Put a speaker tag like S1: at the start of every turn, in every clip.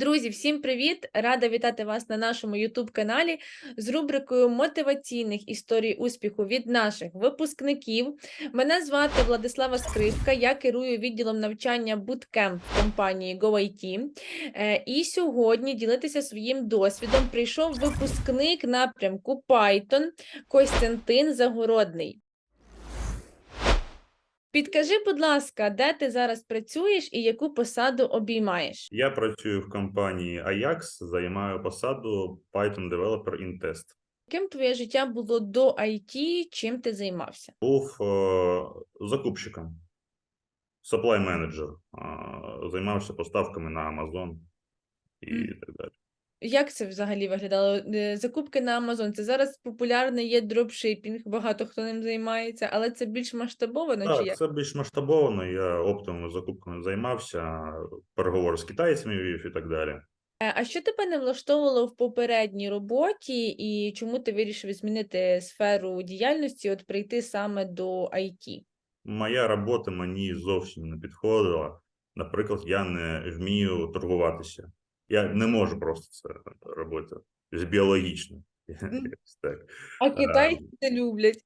S1: Друзі, всім привіт! Рада вітати вас на нашому youtube каналі з рубрикою мотиваційних історій успіху від наших випускників. Мене звати Владислава Скрипка, я керую відділом навчання Bootcamp компанії GoIT. Е, І сьогодні ділитися своїм досвідом прийшов випускник напрямку Python Костянтин Загородний. Підкажи, будь ласка, де ти зараз працюєш і яку посаду обіймаєш?
S2: Я працюю в компанії Ajax, займаю посаду Python Developer in Test.
S1: Ким твоє життя було до IT, чим ти займався?
S2: Був е, закупщиком, supply менеджер, займався поставками на Amazon і так далі.
S1: Як це взагалі виглядало? Е, Закупки на Amazon. Це зараз популярний є дропшипінг, багато хто ним займається, але це більш масштабовано чи як?
S2: це більш масштабовано. Я оптовими закупками займався, переговори з китайцями вів і так далі.
S1: Е, А що тебе не влаштовувало в попередній роботі, і чому ти вирішив змінити сферу діяльності, от прийти саме до IT?
S2: Моя робота мені зовсім не підходила. Наприклад, я не вмію торгуватися. Я не можу просто це робити. Тобто біологічно. Так.
S1: А китайці це люблять.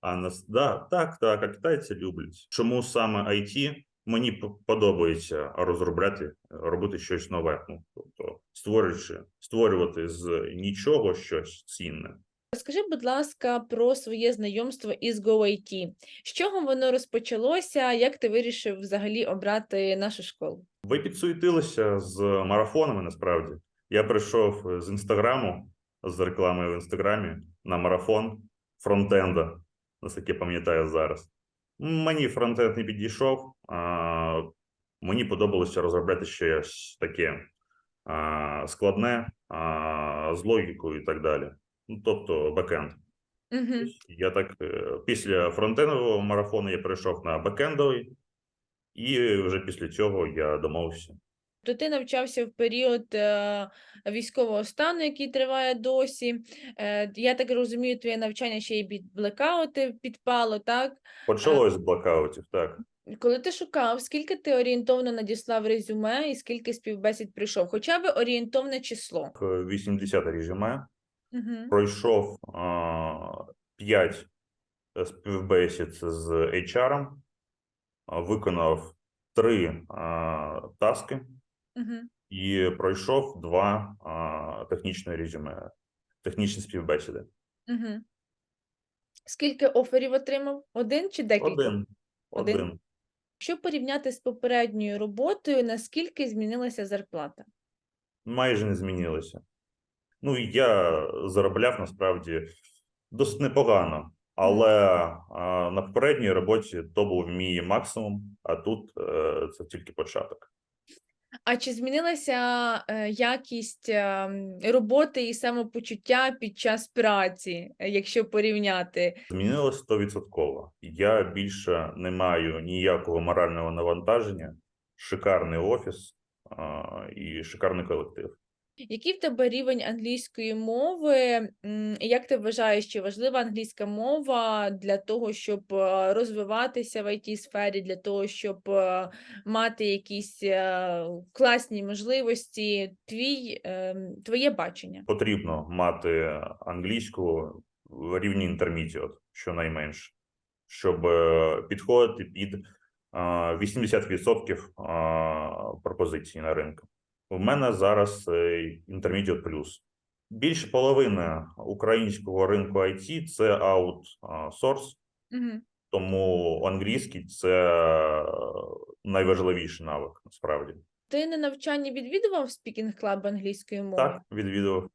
S2: А нас да, так, так, а китайці люблять. Чому саме IT? Мені подобається розробляти, робити щось нове. Ну, тобто створюючи, створювати з нічого щось цінне.
S1: Розкажи, будь ласка, про своє знайомство із GoIT. З чого воно розпочалося? Як ти вирішив взагалі обрати нашу школу?
S2: Ви підсуетилися з марафонами. Насправді я прийшов з інстаграму з рекламою в інстаграмі на марафон фронтенда, наскільки пам'ятаю зараз. Мені фронтенд не підійшов. А, мені подобалося розробляти щось таке а, складне а, з логікою і так далі. Ну, тобто бекенд.
S1: Угу.
S2: Я так е, після фронтендового марафону я перейшов на бекендовий, і вже після цього я домовився.
S1: То ти навчався в період е, військового стану, який триває досі. Е, я так розумію, твоє навчання ще й під блекаути підпало, так?
S2: Почалось з блокаутів, так.
S1: Коли ти шукав, скільки ти орієнтовно надіслав резюме і скільки співбесід прийшов? Хоча б орієнтовне число.
S2: К 80 резюме
S1: Угу.
S2: пройшов а, 5 співбесід з HR, виконав 3 а, таски
S1: Угу.
S2: і пройшов 2 а, технічні резюме, технічні співбесіди.
S1: Угу. Скільки оферів отримав? Один чи декілька?
S2: Один.
S1: Один?
S2: Один.
S1: Якщо порівняти з попередньою роботою, наскільки змінилася зарплата?
S2: майже не змінилося. Ну, я заробляв насправді досить непогано, але на попередній роботі то був мій максимум, а тут е, це тільки початок.
S1: А чи змінилася е, якість ем, роботи і самопочуття під час праці, е, якщо порівняти?
S2: Змінилось 100%. Я більше не маю ніякого морального навантаження, шикарний офіс і шикарний колектив.
S1: Який в тебе рівень англійської мови? Як ти вважаєш, чи важлива англійська мова для того, щоб е, розвиватися в it сфері, для того, щоб е, мати якісь е, класні можливості? Твій, ем, твоє бачення?
S2: Потрібно мати англійську в рівні intermediate, щонайменше, щоб підходити під а, 80% пропозицій на ринку. У мене зараз е, intermediate плюс. Більше половини українського ринку IT – це аутсорс,
S1: Угу.
S2: тому англійський це найважливіший навик насправді.
S1: Ти на навчанні відвідував спікінг клаб англійської мови?
S2: Так, відвідував.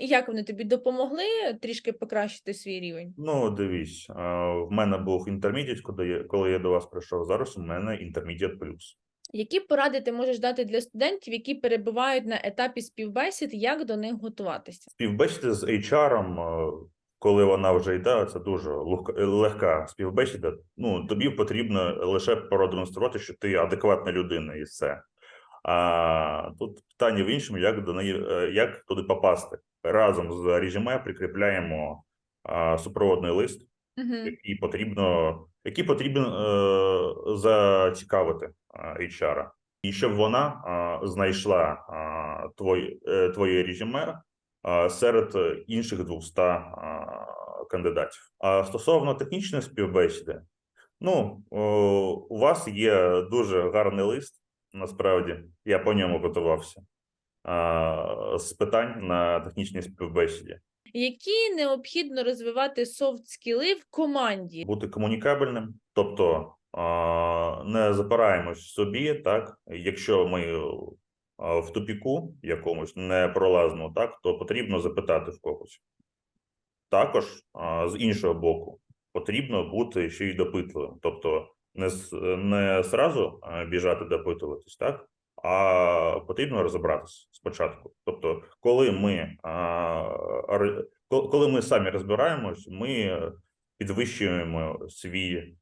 S1: Як вони тобі допомогли трішки покращити свій рівень?
S2: Ну, дивись, е, в мене був intermediate, коли я, коли я до вас прийшов. Зараз у мене intermediate плюс.
S1: Які поради ти можеш дати для студентів, які перебувають на етапі співбесід, як до них готуватися?
S2: Співбесіда з HR, е, коли вона вже йде, це дуже легка, співбесіда. Ну, тобі потрібно лише продемонструвати, що ти адекватна людина, і все. А тут питання в іншому, як до неї, е, як туди попасти. Разом з резюме прикріпляємо а, супроводний лист,
S1: Угу.
S2: який потрібно, який потрібно е, зацікавити а, HR. і щоб вона а, знайшла а, твоє, е, твоє резюме а, серед е, інших 200 а, кандидатів. А стосовно технічної співбесіди, ну о, у вас є дуже гарний лист. Насправді я по ньому готувався а, з питань на технічній співбесіді.
S1: Які необхідно розвивати софт-скіли в команді?
S2: бути комунікабельним, тобто не запираємось собі, так якщо ми в тупіку якомусь не пролазимо, так то потрібно запитати в когось. Також з іншого боку, потрібно бути ще й допитливим, тобто не не зразу біжати допитуватись, так а потрібно розібратися спочатку. Тобто, коли ми коли ми самі розбираємось, ми підвищуємо свій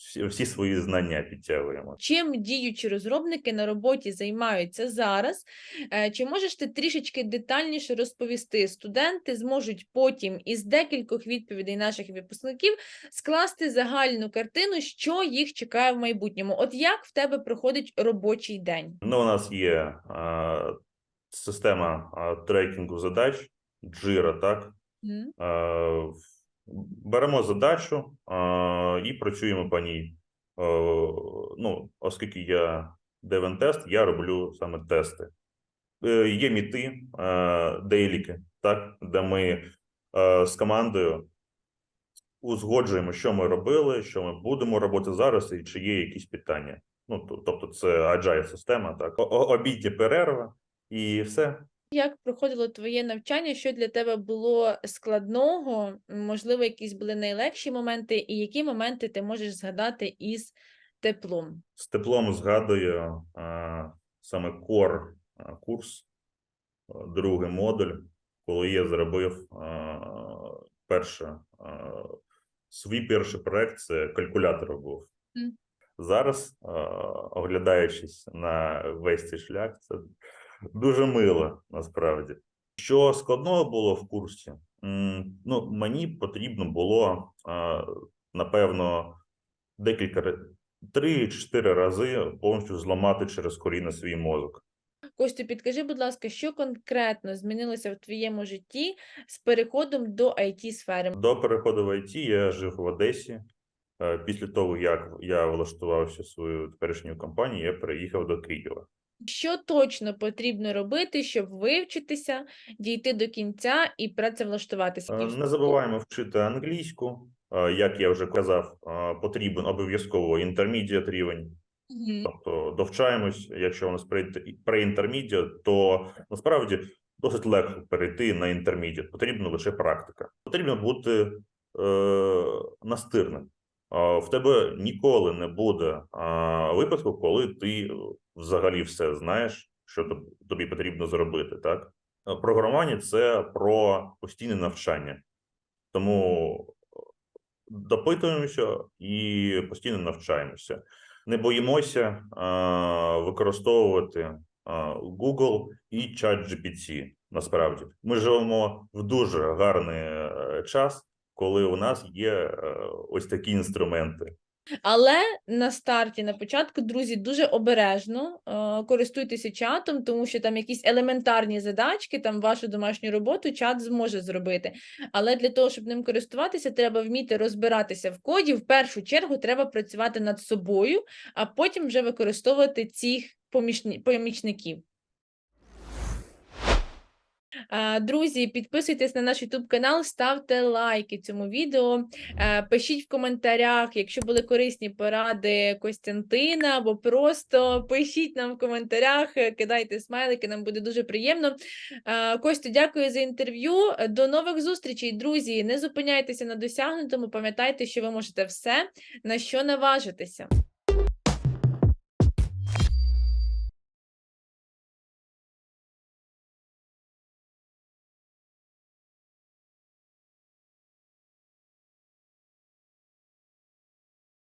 S2: всі, свої знання підтягуємо.
S1: Чим діючі розробники на роботі займаються зараз? Е, Чи можеш ти трішечки детальніше розповісти? Студенти зможуть потім із декількох відповідей наших випускників скласти загальну картину, що їх чекає в майбутньому. От як в тебе проходить робочий день?
S2: Ну, у нас є а, система а, трекінгу задач, Jira, так.
S1: Мгм.
S2: Е, Беремо задачу і працюємо по ній. Е, Ну, оскільки я девен-тест, я роблю саме тести. Е, Є міти, е, дейліки, так, де ми з командою узгоджуємо, що ми робили, що ми будемо робити зараз, і чи є якісь питання. Ну, тобто, це agile система, так, О- о- обідня перерва і все.
S1: Як проходило твоє навчання? Що для тебе було складного? Можливо, якісь були найлегші моменти, і які моменти ти можеш згадати із теплом?
S2: з теплом згадую а, саме кор курс, а, другий модуль, коли я зробив а, перше, а, свій перший проект, це калькулятор був.
S1: Мгм.
S2: Зараз, а, оглядаючись на весь цей шлях, це дуже мило насправді. Що складного було в курсі? Ну, мені потрібно було, напевно, декілька три-чотири рази повністю зламати через коріння свій мозок.
S1: Костю, підкажи, будь ласка, що конкретно змінилося в твоєму житті з переходом до it сфери?
S2: До переходу в ІТ я жив в Одесі. Е, Після того, як я влаштувався в свою теперішню компанію, я переїхав до Києва.
S1: Що точно потрібно робити, щоб вивчитися, дійти до кінця і працевлаштуватися?
S2: Е, Не забуваємо вчити англійську. Е, Як я вже казав, е, потрібен обов'язково інтермедіат рівень.
S1: Мгм.
S2: Тобто довчаємось, якщо у нас pre-intermediate, то насправді досить легко перейти на intermediate. Потрібна лише практика. Потрібно бути е, настирним. В тебе ніколи не буде випадку, коли ти взагалі все знаєш, що тобі потрібно зробити. Так, Е, програмування це про постійне навчання, тому допитуємося і постійно навчаємося не боїмося а, використовувати а, Google і ChatGPT. Насправді, ми живемо в дуже гарний е, час, коли у нас є е, ось такі інструменти.
S1: Але на старті, на початку, друзі, дуже обережно е, користуйтеся чатом, тому що там якісь елементарні задачки, там вашу домашню роботу чат зможе зробити. Але для того, щоб ним користуватися, треба вміти розбиратися в коді. В першу чергу треба працювати над собою, а потім вже використовувати цих помічників. Е, Друзі, підписуйтесь на наш YouTube канал, ставте лайки цьому відео. Е, Пишіть в коментарях, якщо були корисні поради Костянтина, або просто пишіть нам в коментарях, е, кидайте смайлики, нам буде дуже приємно. Костю, дякую за інтерв'ю. До нових зустрічей, друзі. Не зупиняйтеся на досягнутому. Пам'ятайте, що ви можете все, на що наважитеся.